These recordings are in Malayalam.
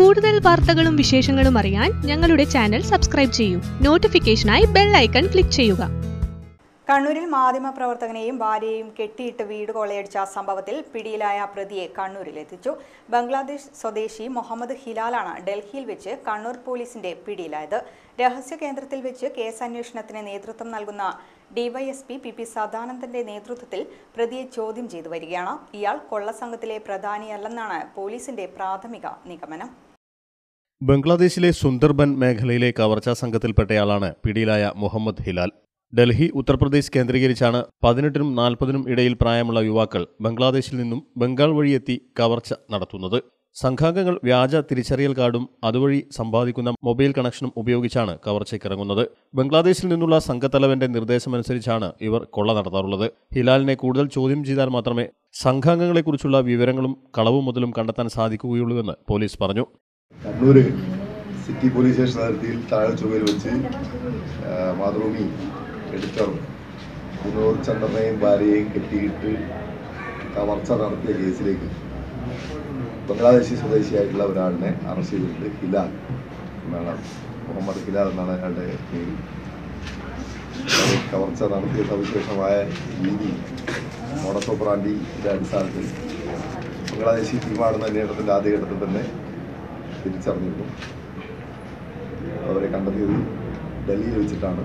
കൂടുതൽ വാർത്തകളും വിശേഷങ്ങളും അറിയാൻ ഞങ്ങളുടെ ചാനൽ സബ്സ്ക്രൈബ് ചെയ്യൂ. നോട്ടിഫിക്കേഷനായി ബെൽ ഐക്കൺ ക്ലിക്ക് ചെയ്യുക. കണ്ണൂരിൽ മാധ്യമപ്രവർത്തകനെയും ഭാര്യയെയും കെട്ടിയിട്ട് വീട് കൊള്ളയടിച്ച സംഭവത്തിൽ പിടിയിലായ പ്രതിയെ കണ്ണൂരിൽ എത്തിച്ചു. ബംഗ്ലാദേശ് സ്വദേശി മുഹമ്മദ് ഹിലാലാണ് ഡൽഹിയിൽ വെച്ച് കണ്ണൂർ പോലീസിന്റെ പിടിയിലായത്. രഹസ്യ കേന്ദ്രത്തിൽ വെച്ച് കേസ് അന്വേഷണത്തിന് നേതൃത്വം നൽകുന്ന ഡിവൈഎസ്പി പി പി സദാനന്ദന്റെ നേതൃത്വത്തിൽ പ്രതിയെ ചോദ്യം ചെയ്തു വരികയാണ്. ഇയാൾ കൊള്ളസംഘത്തിലെ പ്രധാനിയല്ലെന്നാണ് പോലീസിന്റെ പ്രാഥമിക നിഗമനം. ബംഗ്ലാദേശിലെ സുന്ദർബൻ മേഖലയിലെ കവർച്ചാ സംഘത്തിൽപ്പെട്ടയാളാണ് പിടിയിലായ മുഹമ്മദ് ഹിലാൽ. ഡൽഹി ഉത്തർപ്രദേശ് കേന്ദ്രീകരിച്ചാണ് പതിനെട്ടിനും നാൽപ്പതിനും ഇടയിൽ പ്രായമുള്ള യുവാക്കൾ ബംഗ്ലാദേശിൽ നിന്നും ബംഗാൾ വഴിയെത്തി കവർച്ച നടത്തുന്നത്. സംഘാംഗങ്ങൾ വ്യാജ തിരിച്ചറിയൽ കാർഡും അതുവഴി സമ്പാദിക്കുന്ന മൊബൈൽ കണക്ഷനും ഉപയോഗിച്ചാണ് കവർച്ചയ്ക്കിറങ്ങുന്നത്. ബംഗ്ലാദേശിൽ നിന്നുള്ള സംഘത്തലവന്റെ നിർദ്ദേശമനുസരിച്ചാണ് ഇവർ കൊള്ള നടത്താറുള്ളത്. ഹിലാലിനെ കൂടുതൽ ചോദ്യം ചെയ്താൽ മാത്രമേ സംഘാംഗങ്ങളെക്കുറിച്ചുള്ള വിവരങ്ങളും കളവും മുതലും കണ്ടെത്താൻ സാധിക്കുകയുള്ളൂവെന്ന് പോലീസ് പറഞ്ഞു. കണ്ണൂര് സിറ്റി പോലീസ് സ്റ്റേഷൻ അതിർത്തിയിൽ താഴെ ചുവയിൽ വെച്ച് മാതൃഭൂമി എഡിറ്ററും വിനോദ് ചന്ദ്രനെയും ഭാര്യയെയും കെട്ടിയിട്ട് കവർച്ച നടത്തിയ കേസിലേക്ക് ബംഗ്ലാദേശി സ്വദേശിയായിട്ടുള്ള ഒരാളിനെ അറസ്റ്റ് ചെയ്തിട്ടുണ്ട്. ഹിലാൽ എന്നാണ് മുഹമ്മദ് ഹിലാൽ എന്നാണ് അയാളുടെ പേര്. കവർച്ച നടത്തിയ സവിശേഷമായ രീതി മോഡസോപ്രാൻഡിയുടെ അടിസ്ഥാനത്തിൽ ബംഗ്ലാദേശി ടീമാണെന്ന അന്വേഷണത്തിന്റെ ആദ്യഘട്ടത്തിൽ തന്നെ തിരിച്ചറിഞ്ഞിരുന്നു. അവരെ കണ്ടെത്തിയത് ഡൽഹിയിൽ വെച്ചിട്ടാണ്.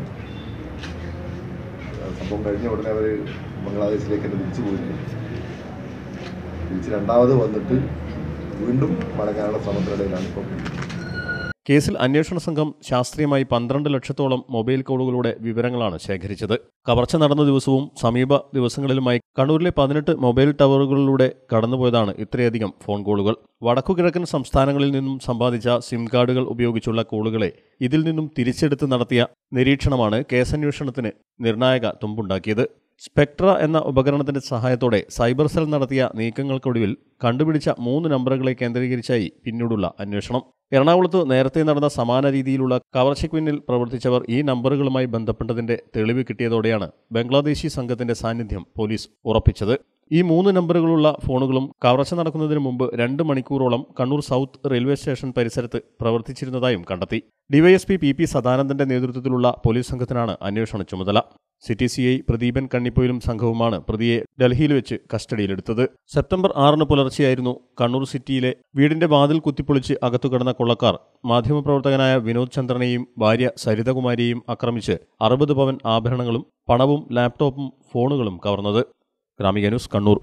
സംഭവം കഴിഞ്ഞ ഉടനെ അവർ ബംഗ്ലാദേശിലേക്ക് തന്നെ തിരിച്ചു പോയിരുന്നു തിരിച്ച് രണ്ടാമത് വന്നിട്ട് വീണ്ടും മടങ്ങാനുള്ള ശ്രമത്തിനിടയിലാണ് ഇപ്പം കേസിൽ അന്വേഷണ സംഘം ശാസ്ത്രീയമായി പന്ത്രണ്ട് ലക്ഷത്തോളം മൊബൈൽ കോളുകളുടെ വിവരങ്ങളാണ് ശേഖരിച്ചത്. കവർച്ച നടന്ന ദിവസവും സമീപ ദിവസങ്ങളിലുമായി കണ്ണൂരിലെ പതിനെട്ട് മൊബൈൽ ടവറുകളിലൂടെ കടന്നുപോയതാണ് ഇത്രയധികം ഫോൺ കോളുകൾ. വടക്കുകിഴക്കൻ സംസ്ഥാനങ്ങളിൽ നിന്നും സമ്പാദിച്ച സിം കാർഡുകൾ ഉപയോഗിച്ചുള്ള കോളുകളെ ഇതിൽ നിന്നും തിരിച്ചെടുത്ത് നടത്തിയ നിരീക്ഷണമാണ് കേസന്വേഷണത്തിന് നിർണായക തുമ്പുണ്ടാക്കിയത്. സ്പെക്ട്ര എന്ന ഉപകരണത്തിന്റെ സഹായത്തോടെ സൈബർ സെൽ നടത്തിയ നീക്കങ്ങൾക്കൊടുവിൽ കണ്ടുപിടിച്ച മൂന്ന് നമ്പറുകളെ കേന്ദ്രീകരിച്ചായി പിന്നീടുള്ള അന്വേഷണം. എറണാകുളത്ത് നേരത്തെ നടന്ന സമാന രീതിയിലുള്ള കവർച്ചയ്ക്ക് പിന്നിൽ പ്രവർത്തിച്ചവർ ഈ നമ്പറുകളുമായി ബന്ധപ്പെട്ടതിന്റെ തെളിവ് കിട്ടിയതോടെയാണ് ബംഗ്ലാദേശി സംഘത്തിന്റെ സാന്നിധ്യം പോലീസ് ഉറപ്പിച്ചത്. ഈ മൂന്ന് നമ്പറുകളുള്ള ഫോണുകളും കവർച്ച നടക്കുന്നതിന് മുമ്പ് രണ്ട് മണിക്കൂറോളം കണ്ണൂർ സൗത്ത് റെയിൽവേ സ്റ്റേഷൻ പരിസരത്ത് പ്രവർത്തിച്ചിരുന്നതായും കണ്ടെത്തി. ഡിവൈഎസ്പി പി പി സദാനന്ദന്റെ നേതൃത്വത്തിലുള്ള പോലീസ് സംഘത്തിനാണ് അന്വേഷണ ചുമതല. സിറ്റി സി ഐ പ്രദീപൻ കണ്ണിപ്പൊയിലും സംഘവുമാണ് പ്രതിയെ ഡൽഹിയിൽ വെച്ച് കസ്റ്റഡിയിലെടുത്തത്. സെപ്റ്റംബർ ആറിന് പുലർച്ചെയായിരുന്നു കണ്ണൂർ സിറ്റിയിലെ വീടിന്റെ വാതിൽ കുത്തിപ്പൊളിച്ച് അകത്തു കിടന്ന കൊള്ളക്കാർ മാധ്യമപ്രവർത്തകനായ വിനോദ് ചന്ദ്രനെയും ഭാര്യ സരിതകുമാരിയെയും ആക്രമിച്ച് അറുപത് പവൻ ആഭരണങ്ങളും പണവും ലാപ്ടോപ്പും ഫോണുകളും കവർന്നത്. ഗ്രാമിക ന്യൂസ് കണ്ണൂർ.